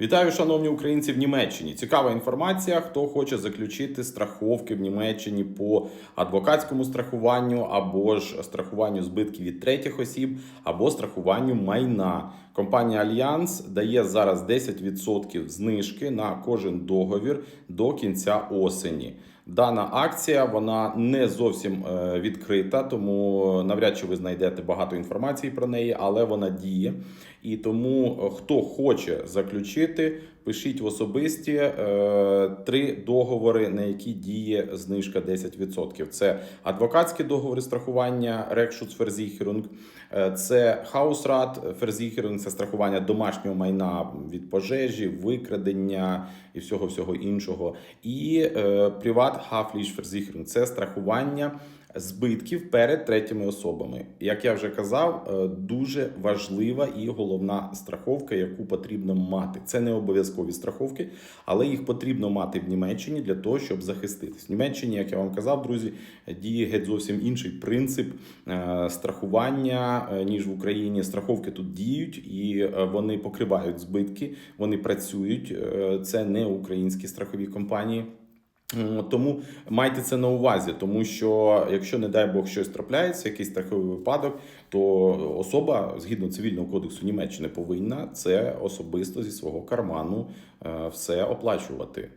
Вітаю, шановні українці в Німеччині. Цікава інформація. Хто хоче заключити страховки в Німеччині по адвокатському страхуванню або ж страхуванню збитків від третіх осіб, або страхуванню майна. Компанія Альянс дає зараз 10% знижки на кожен договір до кінця осені. Дана акція вона не зовсім е, відкрита, тому навряд чи ви знайдете багато інформації про неї, але вона діє. І тому е, хто хоче заключити, пишіть в особисті е, три договори, на які діє знижка 10%. Це адвокатські договори страхування Рекшуцферзіхерунг, е, це Хаусрат Ферзіхерунг, це страхування домашнього майна від пожежі, викрадення і всього всього іншого. І е, Приват Хафліш Ферзіхерунг це страхування збитків перед третіми особами. Як я вже казав, е, дуже важлива і головна страховка, яку потрібно мати. Це не обов'язкові страховки, але їх потрібно мати в Німеччині для того, щоб захиститись. В Німеччині, як я вам казав, друзі, діє геть зовсім інший принцип е, страхування е, ніж в Україні. Страховки тут діють і вони покривають збитки, вони працюють. Це не українські страхові компанії. Тому майте це на увазі, тому що якщо, не дай Бог, щось трапляється, якийсь страховий випадок, то особа згідно цивільного кодексу Німеччини повинна це особисто зі свого карману е, все оплачувати.